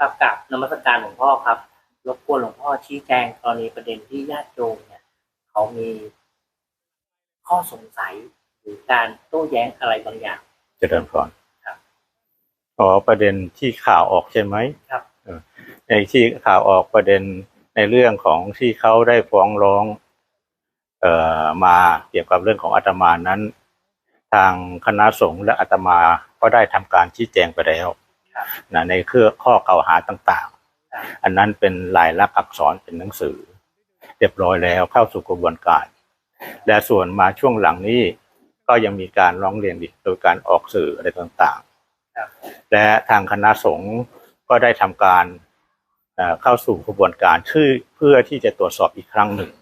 กับกับนมัสการหลวงพ่อครับ รบกวนหลวงพ่อชี้แจงกรณีประเด็นที่ญาติโยมเนี่ย เขามีข้อสงสัยหรือการโต้แย้งอะไรบางอย่าง เจริญพรครับอ๋อประเด็นที่ข่าวออกใช่ไหมครับเออในที่ข่าวออกประเด็นในเรื่องของที่เขาได้ฟ้องร้อง เอ่อมาเกี่ยวกับเรื่องของอาตมานั้น ทางคณะสงฆ์และอาตมาก็ได้ทำการชี้แจงไปแล้วครับ นะในเครือข้อกล่าวหาต่างครับๆอันนั้นเป็นลายลักษณ์อักษรเป็นหนังสือ เรียบร้อยแล้วเข้าสู่กระบวนการ และส่วนมาช่วงหลังนี้ก็ยังมีการร้องเรียนอีกโดยการออกสื่ออะไรต่างๆครับและทางคณะสงฆ์ก็ได้ทำการเอ่อเข้าสู่กระบวนการชื่อเพื่อที่จะตรวจสอบอีกครั้งหนึ่ง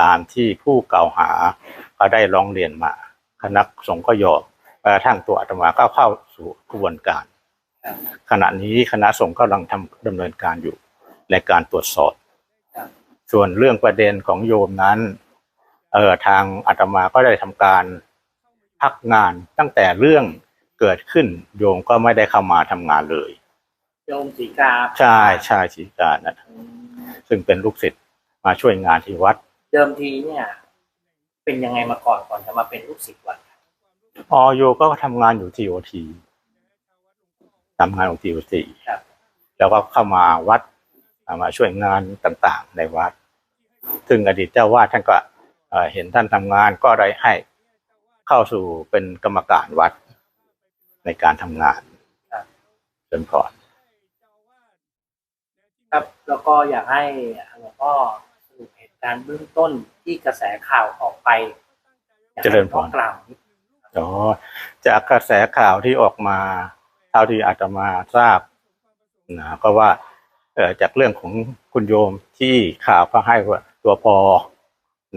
ตามที่ผู้กล่าวหาก็ได้ร้องเรียนมา คณะสงฆ์ก็ยอมกระทั่งตัวอาตมาก็เข้าสู่กระบวนการครับ ขณะนี้คณะสงฆ์กำลังทำดำเนินการอยู่ในการตรวจสอบครับส่วนเรื่องประเด็นของโยมนั้น เออทางอาตมาก็ได้ทำการพักงานตั้งแต่เรื่องเกิดขึ้น โยมก็ไม่ได้เข้ามาทำงานเลย โยมสีกาใช่ใช่ชีการนะอืมซึ่งเป็นลูกศิษย์มาช่วยงานที่วัด เดิมทีเนี่ย เป็นยังไงมาก่อนก่อนจะมาเป็นลูกศิษย์วัดครับอโยก็ทำงานอยู่ที่โอที ทำงานอยู่ที่โอทีครับแล้วก็เข้ามาวัดอ่ามาช่วยงานต่างๆในวัด ซึ่งอดีตเจ้าวาดท่านก็เอ่อเห็นท่านทำงานก็ได้ให้เข้าสู่เป็นกรรมการวัดในการทำงานครับจนพรครับแล้วก็อยากให้หลวงพ่อสรุปเหตุการณ์เบื้องต้นที่กระแสข่าวออกไปอยากให้หลวงพ่อกล่าวนิดอ๋อจากกระแสข่าวที่ออกมาเท่าที่อาตมาทราบนะก็ว่าเอ่อจากเรื่องของคุณโยมที่ข่าวก็ให้ว่าตัวพอ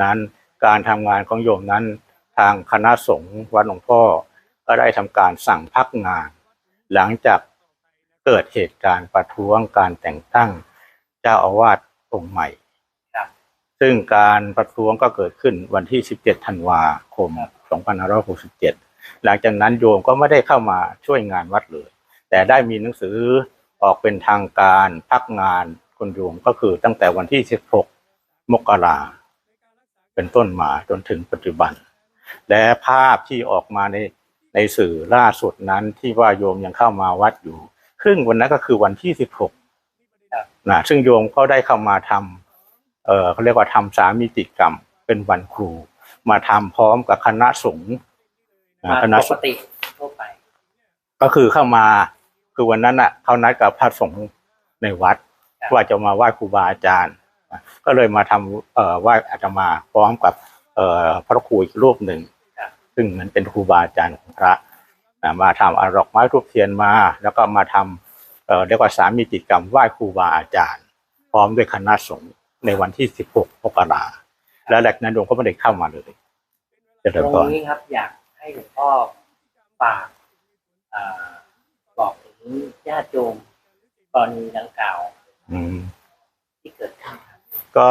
นั้นการทำงานของโยมนั้น ทางคณะสงฆ์วัดหลวงพ่อก็ได้ทำการสั่งพักงาน หลังจากเกิดเหตุการณ์ประท้วงการแต่งตั้งเจ้าอาวาสองค์ใหม่ ซึ่งการประท้วงก็เกิดขึ้นวันที่ 17 ธันวาคม 2567 หลังจากนั้นโยมก็ไม่ได้เข้ามาช่วยงานวัดเลย แต่ได้มีหนังสือออกเป็นทางการพักงานคุณโยมก็คือตั้งแต่วันที่ 16 มกราเป็นต้นมาจนถึงปัจจุบัน และภาพที่ออกมาในในสื่อล่าสุดนั้นที่ว่าโยมยังเข้ามาวัดอยู่ ครึ่งวันนั้นก็คือวันที่ 16นะซึ่งโยมก็ได้เข้ามาทำเออเขาเรียกว่าทำสามิติกรรมเป็นวันครู มาทำพร้อมกับคณะสงฆ์ นะคณะปสกงฆ์ติทั่วไป ก็คือเข้ามาคือวันนั้นอะเขานัดกับพระสงฆ์ในวัดครับว่าจะมาไหว้ครูบาอาจารย์ ก็เลยมาทำเอ่อไหว้อาตมาพร้อมกับ เอ่อพระครูอีกรูปหนึ่งครับซึ่งมันเป็นครูบาอาจารย์ของพระอ่ามาทำเอาดอกไม้ทูบเทียนมา แล้วก็มาทำเอ่อเรียกว่าสามีจิตกรรมไหว้ครูบาอาจารย์ พร้อมด้วยคณะสงฆ์ในวันที่ 16มกราแล้วหลังนั้นโยมก็ไม่ได้เข้ามาเลยเจะตเริ่มรงก่อนนี้ครับอยาก ให้หลวงพ่อฝากอ่าบอกถึงญาติโยมกรณีดังกล่าวอืมที่เกิดขึ้นครับก็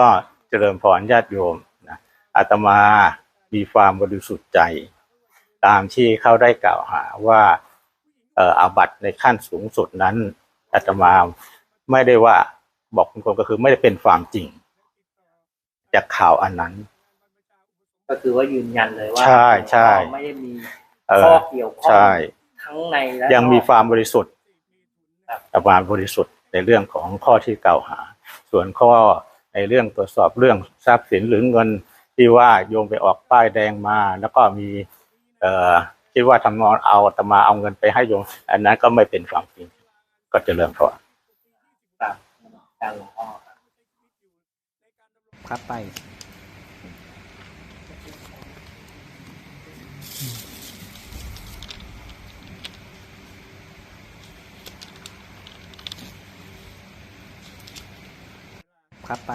เจริญพรญาติโยมนะอาตมามีความบริสุทธิ์ใจ ตามที่เขาได้กล่าวหาว่าเอ่ออาบัตในขั้นสูงสุดนั้นอาตมาไม่ได้ว่าบอกคุณคนก็คือไม่ได้เป็นความจริง จากข่าวอันนั้น ก็คือว่ายืนยันเลยว่าใช่ใช่ เราไม่ได้มีเอข้ออเกี่ยวข้องใช่ ทั้งในและยังมีนอก ความบริสุทธิ์ครับอาตมาบริสุทธิ์ในเรื่องของข้อที่กล่าวหา ส่วนข้อในเรื่องตรวจสอบเรื่องทรัพย์สินหรือเงินที่ว่าโยมไปออกป้ายแดงมา แล้วก็มี เอ่อคิดว่าทำนองเอาอาตมาเอาเงินไปให้โยม อันนั้นก็ไม่เป็นความจริง ก็เจะเริ่มพอครับการหลวงพ่อ ครับครับไป ครับไป